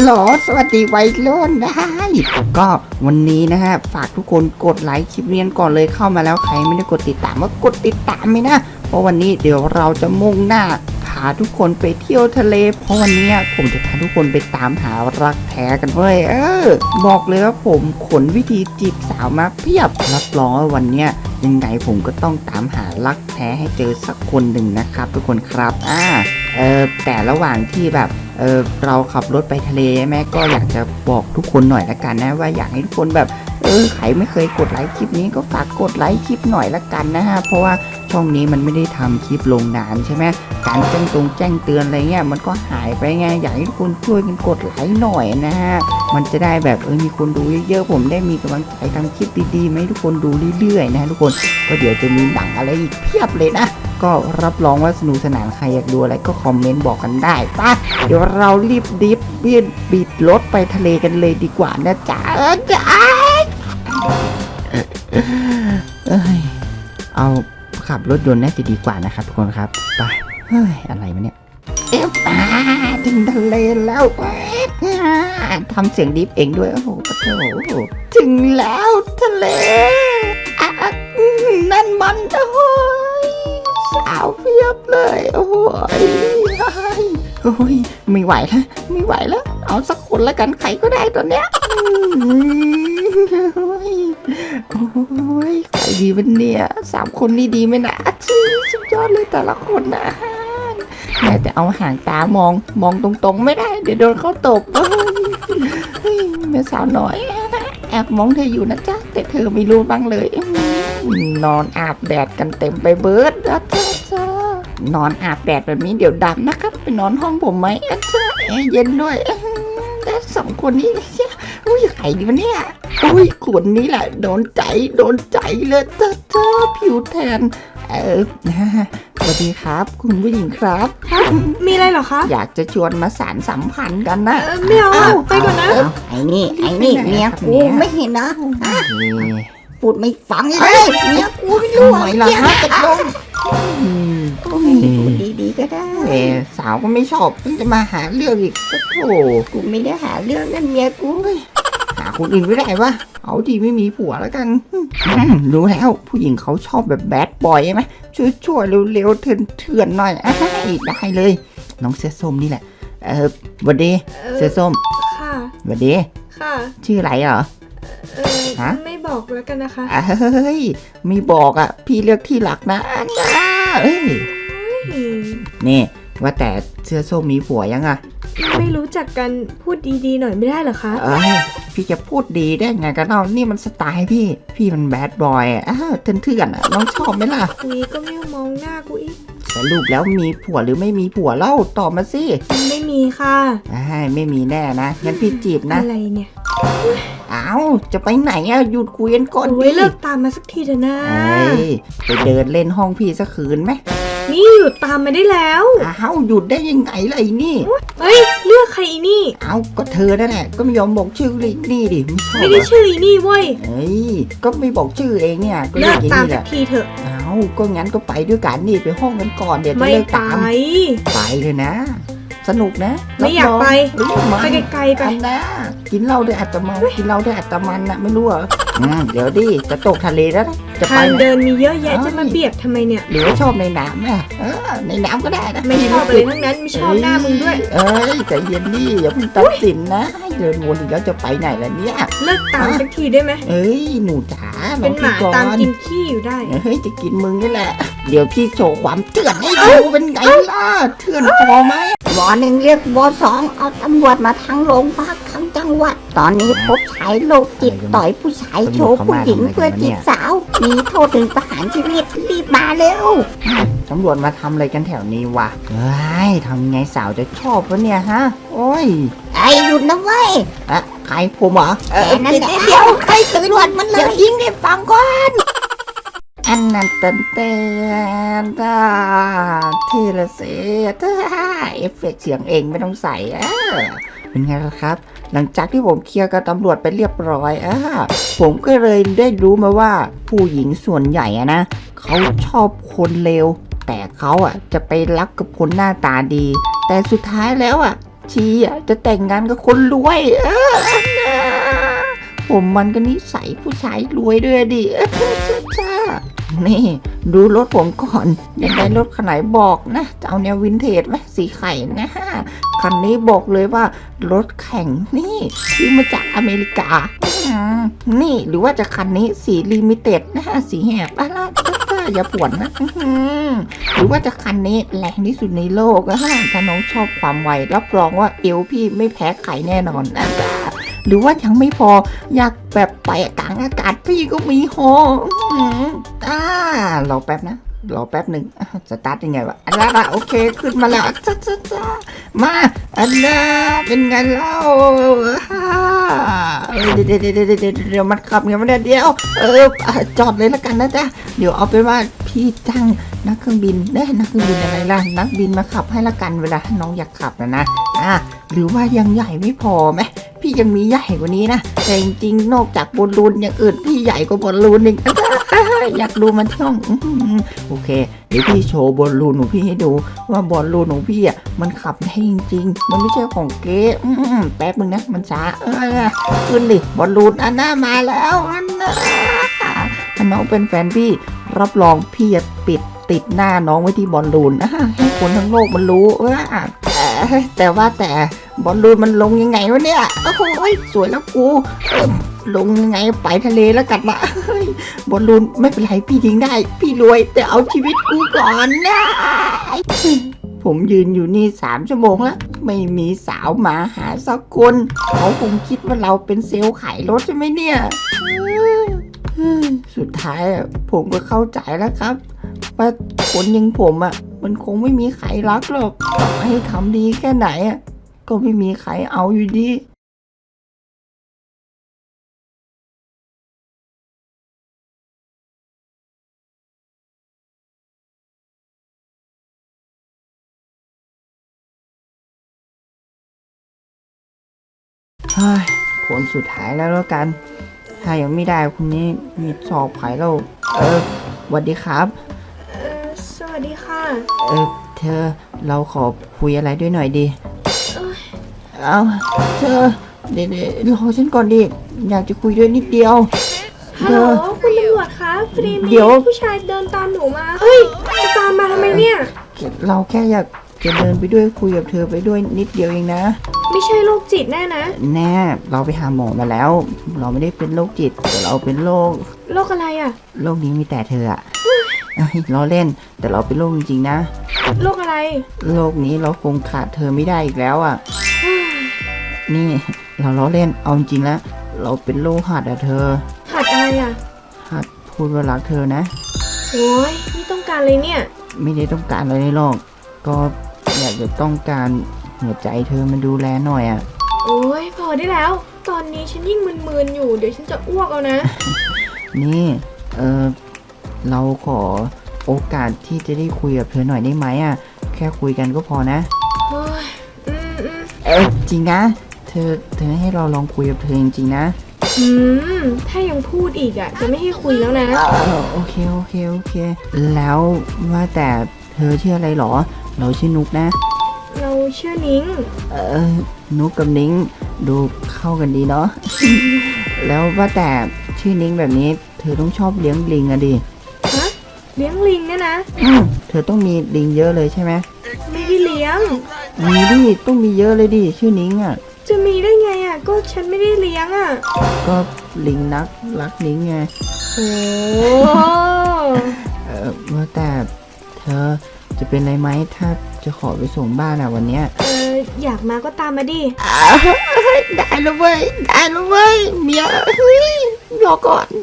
หรอสวัสดีไวรุ่นได้ ก็วันนี้นะฮะฝากทุกคนกดไลค์คลิปเรียนก่อนเลยเข้ามาแล้วใครไม่ได้กดติดตามก็กดติดตามไหมนะ เพราะวันนี้เดี๋ยวเราจะมุ่งหน้าพาทุกคนไปเที่ยวทะเล เพราะวันนี้ผมจะพาทุกคนไปตามหารักแท้กันเว้ยเออ บอกเลยว่าผมขนวิธีจีบสาวมาเพียบรับรองว่าวันเนี้ย ยังไงผมก็ต้องตามหารักแท้ให้เจอสักคนหนึ่งนะครับ ทุกคนครับอ่าเออแต่ระหว่างที่แบบเออเราขับรถไปทะเลแม่ก็อยากจะบอกทุกคนหน่อยละกันนะ ว่าอยากให้ทุกคนแบบ ออใครไม่เคยกดไลค์คลิปนี้ก็ฝากกดไลค์คลิปหน่อยละกันนะฮะเพราะว่าช่องนี้มันไม่ได้ทำคลิปลงนานใช่ไหมการแจ้งตรงแจ้งเตือนอะไรเงี้ยมันก็หายไปไงอยากให้ทุกคนช่วยกันกดไลค์หน่อยนะฮะมันจะได้แบบเออมีคนดูเยอะๆผมได้มีกำลังใจทำคลิปดีๆมาให้ทุกคนดูเรื่อยๆนะฮะทุกคนก็เดี๋ยวจะมีหนังอะไรอีกเพียบเลยนะก็รับรองว่าสนุกสนานใครอยากดูอะไรก็คอมเมนต์บอกกันได้ปะเดี๋ยวเรารีบดิฟบินบิดรถไปทะเลกันเลยดีกว่านะจ๊ะจ๊ะ เอ้ย เอาขับรถยนต์น่าจะดีกว่านะครับทุกคนครับ ไป เฮ้ย อะไรมาเนี่ย เอฟอาถึงทะเลแล้วทำเสียงดิฟเองด้วย โอ้โหโอ้โหถึงแล้วทะเล นั่นมันโอ้ยสาวเพียบเลย โอ้โหโอ้ยไม่ไหวแล้ว ไม่ไหวแล้ว เอาสักคนละกัน ใครก็ได้ตอนเนี้ย ยโอ้ยใครดีวันเนี่ยสามคนนี่ดีไหมนะชื่อสุดยอดเลยแต่ละคนนะแม้แต่เอาห่างตามองมองตรงๆ ไม่ได้ เดี๋ยวโดนเขาตบเฮ้ยแม่สาวน้อย แอบมองเธออยู่นะจ๊ะ แต่เธอไม่รู้บ้างเลย นอนอาบแดดกันเต็มไปเบิร์ดนะจ๊ะจ๊ะนอนอาบแดดแบบนี้เดี๋ยวดำนะครับ ไปนอนห้องผมไหมอะจ๊ะแอร์เย็นด้วยแต่สองคนนี้ อุ้ยใครดีวะเนี่ย อุ้ยคนนี้แหละ โดนใจโดนใจเลยจ้ะจ้าผิวแทน เออสวัสดีครับ คุณผู้หญิงครับ ฮะมีอะไรเหรอคะ อยากจะชวนมาสารสัมพันธ์กันนะ เออไม่เอาอะไปก่อนนะเาไอ้นี่ไอ้นี่เมียกูไม่เห็นนะพูดไม่ฟังเลยเมียกูไม่รู้ทำไมล่ะฮะตกลงพูดดีๆก็ได้สาวก็ไม่ชอบจะมาหาเรื่องอีกโอ้โห กูไม่ได้หาเรื่องนั่นเมียกูเว้ยหา คนอื่นไม่ได้วะเอาดีไม่มีผัวแล้วกันอืมรู้แล้วผู้หญิงเขาชอบแบบแบดบอยใช่ไหมช่วยช่วยๆเร็วๆเถื่อนๆหน่อยอะได้เลย น้องเสื้อส้มนี่แหละ เออหวันดีเออเสื้อส้มค่ะหวันดีค่ะชื่ออะไรเหรอเออฮะไม่บอกแล้วกันนะคะอะเฮ้ยไม่บอกอะ พี่เลือกที่หลักนะนะเอ้ยอืมนี่ว่าแต่เสื้อส้มมีผัวยังอะ ไม่รู้จักกันพูดดีๆหน่อยไม่ได้เหรอคะ เอ้ยพี่จะพูดดีได้ไงกันเนาะนี่มันสไตล์พี่ พี่มันแบดบอยอะอ้าวเถื่อนๆอะน้องชอบไหมล่ะนี้ก็ไม่มองหน้ากูอีก สรุปแล้วมีผัวหรือไม่มีผัวเล่าตอบมาสิไม่มีค่ะ อ้ายไม่มีแน่นะงั้นพี่จีบนะอะไรเนี่ยอ้าวจะไปไหนอะหยุดคุยกันก่อนโอ้ดิยเลิกตามมาสักทีเถอะนะ เอ้ยไปเดินเล่นห้องพี่สักคืนไหม นี่หยุดตามมาได้แล้วอ้าวหยุดได้ยังไงล่ะไอ้นี่ เฮ้ยเลือกใครอีนี่ เอาก็เธอนั่นแหละก็ไม่ยอมบอกชื่อเลยนี่ดิไม่ชอบไม่เหรได้อชื่ออีนี่เว้ยเอ้ยก็ไม่บอกชื่อเองเนี่ยก็เลิเรียกกอย่างตามนี้แหสักละทีเถอะ เอาก็งั้นก็ไปด้วยกันนี่ไปห้องกันก่อนเดี๋ยวจะไม่เลิกไปตามไปเลยนะ สนุกนะไม่อยากไปรับรองไปเฮ้ยไกลๆไปมันนะกินเหล้าด้วยอาจจะเมากินเหล้าด้วยอาจจะมันนะไม่รู้เหรออืมเดี๋ยวดิจะตกทะเลแล้วนะจะไปทางไหนเดินมีเยอะแยะเอ้ยจะมาเบียดทำไมเนี่ยหรือว่าชอบในน้ำอะเออในน้ำก็ได้นะไม่ชอบอะไรทั้งนั้นไม่ชอบหน้ามึงด้วย เอ้ยใจเย็นดิอย่าเพิ่งตัดสินนะให้เดินวนอีกแล้วจะไปไหนล่ะเนี่ยเลิกตามสักทีได้ไหมเอ้ยหนูจ๋าเป็นหมาพี่ก่อตามกินขี้อยู่ได้เฮ้ยจะกินมึงนี่แหละเดี๋ยวพี่โชว์ความเถื่อนให้ดูเป็นไงล่ะเถื่อนพอไหม วอหนึ่งเรียกวอสองเอาตำรวจมาทั้งโรงพักทั้งจังหวัด ตอนนี้พบชายโรคจิตต่อยผู้ชายโชว์ผู้หญิงเพื่อจีบสาว มีโทษถึงประหารชีวิตรีบมาเร็วตำรวจมาทำอะไรกันแถวนี้วะเฮ้ยทำไงสาวจะชอบวะเนี่ยฮะ โอ้ยไอ้หยุดนะเว้ยอะใครผมเหรอแค่นั้นแหละเดี๋ยวใครตำรวจมันเลยยิงได้ฟังก่อนอันนั้นเต้นเต้นตาเทเลเซตาเอฟเฟกต์เสียงเองไม่ต้องใส่เออเป็นไงล่ะครับ หลังจากที่ผมเคลียร์กับตำรวจไปเรียบร้อยอ่าผมก็เลยได้รู้มาว่าผู้หญิงส่วนใหญ่อะนะเขาชอบคนเลวแต่เขาอะจะไปรักกับคนหน้าตาดี แต่สุดท้ายแล้วอะชีอะจะแต่งงานกับคนรวยเออนะผมมันก็นิสัยผู้ชายรวยด้วยดิ นี่ดูรถผมก่อนอยากได้รถคันไหนบอกนะจะเอาแนววินเทจไหมสีไข่นะคันนี้บอกเลยว่ารถแข่งนี่ซื้อมาจากอเมริกา นี่หรือว่าจะคันนี้สีลิมิเต็ดนะสีแหบอะไรอย่าปวดนะหรือว่าจะคันนี้แรงที่สุดในโลกอะถ้าน้องชอบความไวรับรองว่าเอวพี่ไม่แพ้ไข่แน่นอนนะ หรือว่ายังไม่พออยากแบบไปกลางอากาศพี่ก็มีฮออื้อหืออ่ารอแป๊บนะรอแป๊บหนึ่งสตาร์ทยังไงวะอันนั้นอะโอเค ขึ้นมาแล้วจ้าจ้าจ้ามาอันน่ะเป็นไงเล่าเดี๋ยวเดี๋ยวเดี๋ยวเดี๋ยวเดี๋ยวเดี๋ยวมันขับไงมันเดี๋ยว เออจอดเลยละกันนะจ๊ะเดี๋ยวเอาเป็นว่าพี่จ้างนักเครื่องบินได้นักเครื่องบินอะไรล่ะ นักบินมาขับให้ละกันเวลาน้องอยากขับนะนะอะหรือว่ายังใหญ่ไม่พอไหม พี่ยังมีใหญ่กว่านี้นะ แต่จริงๆนอกจากบอลลูนอย่างอื่นพี่ใหญ่กว่าบอลลูนอีกอยากดูมันที่องโอเค เดี๋ยวพี่โชว์บอลลูนของพี่ให้ดู ว่าบอลลูนของพี่อะมันขับได้จริงๆ มันไม่ใช่ของเก๊อืมแป๊บนึงนะมันช้าเออขึ้นดิบอลลูนอันน่ามาแล้วอันน่าถ้าน้องเป็นแฟนพี่รับรองพี่จะปิดติดหน้าน้องไว้ที่บอลลูนให้คนทั้งโลกมันรู้เอ้ยแต่ว่าแต่ บอลลูนมันลงยังไงวะเนี่ย โอ้โหสวยแล้วกูลงยังไงไปทะเลแล้วกันละบอลลูนไม่เป็นไรพี่ทิ้งได้ พี่รวย แต่เอาชีวิตกูก่อนนะผมยืนอยู่นี่สามชั่วโมงแล้ว ไม่มีสาวมาหาสักคนเขาคงคิดว่าเราเป็นเซลล์ขายรถใช่ไหมเนี่ยสุดท้ายผมก็เข้าใจแล้วครับว่าคนยังผมอะ มันคงไม่มีใครรักหรอกต่อให้ทำดีแค่ไหนอะ ก็ไม่มีใครเอาอยู่ดีเฮ้ยคนสุดท้ายแล้วแล้วกัน ถ้ายังไม่ได้คนนี้มีสอบไผ่เราเออสวัสดีครับเออสวัสดีค่ะ เออ เธอเราขอคุยอะไรด้วยหน่อยดิเอ้ย เอาเธอเดี๋ยวเดี๋ยวรอฉันก่อนดิ อยากจะคุยด้วยนิดเดียว ฮัลโหลคุณตำรวจคะพอดีมีเดี๋ยว ผู้ชายเดินตามหนูมาเฮ้ยจะตามมาทำไมเนี่ย เราแค่อยากจะเดินไปด้วยคุยกับเธอไปด้วยนิดเดียวเองนะ ไม่ใช่โรคจิตแน่นะแน่เราไปหาหมอมาแล้ว เราไม่ได้เป็นโรคจิตแต่เราเป็นโรคโรคอะไรอะโรคนี้มีแต่เธออะเอ้ยล้อเล่น แต่เราเป็นโรคจริงๆนะโรคอะไรโลกนี้เราคงขาดเธอไม่ได้อีกแล้วอะ นี่เราล้อเล่นเอาจริงๆแล้ว เราเป็นโรคหัดอะเธอ หัดอะไรอะ หัดพูดว่ารักเธอนะ โอ้ยนี่ต้องการเลยเนี่ย ไม่ได้ต้องการอะไรในโลกก็อยากจะต้องการหัวใจเธอมาดูแลหน่อยอะโอ้ยพอได้แล้ว ตอนนี้ฉันยิ่งมึนๆอยู่ เดี๋ยวฉันจะอ้วกเอานะ นี่เออเราขอโอกาสที่จะได้คุยกับเธอหน่อยได้ไหมอะแค่คุยกันก็พอนะโอ้ย อืมอืม เออจริงนะ เธอเธอให้เราลองคุยกับเธอจริงๆนะอืม ถ้ายังพูดอีกอะ จะไม่ให้คุยแล้วนะ เออโอเคโอเคโอเค แล้วว่าแต่เธอชื่ออะไรหรอ เราชื่อนุกนะ เราเชื่อนิ้ง เออนุกกับนิ้งดูเข้ากันดีเนาะ แล้วว่าแต่ชื่อนิ้งแบบนี้ เธอต้องชอบเลี้ยงลิงอะดิฮะ เลี้ยงลิงเนี่ยนะ อืมเธอต้องมีลิงเยอะเลยใช่ไหมไม่ได้เลี้ยง มีดิต้องมีเยอะเลยดิชื่อนิ้งอะ จะมีได้ไงอะ ก็ฉันไม่ได้เลี้ยงอะ ก็ลิงนักรักนิ้งไง โอ้เออว่าแต่เธอจะเป็นไรไหมถ้าจะขอไปส่งบ้านอะวันเนี้ย เอออยากมาก็ตามมาดิ ได้แล้วเว้ย ได้แล้วเว้ยเมียเฮ้ยรอก่อน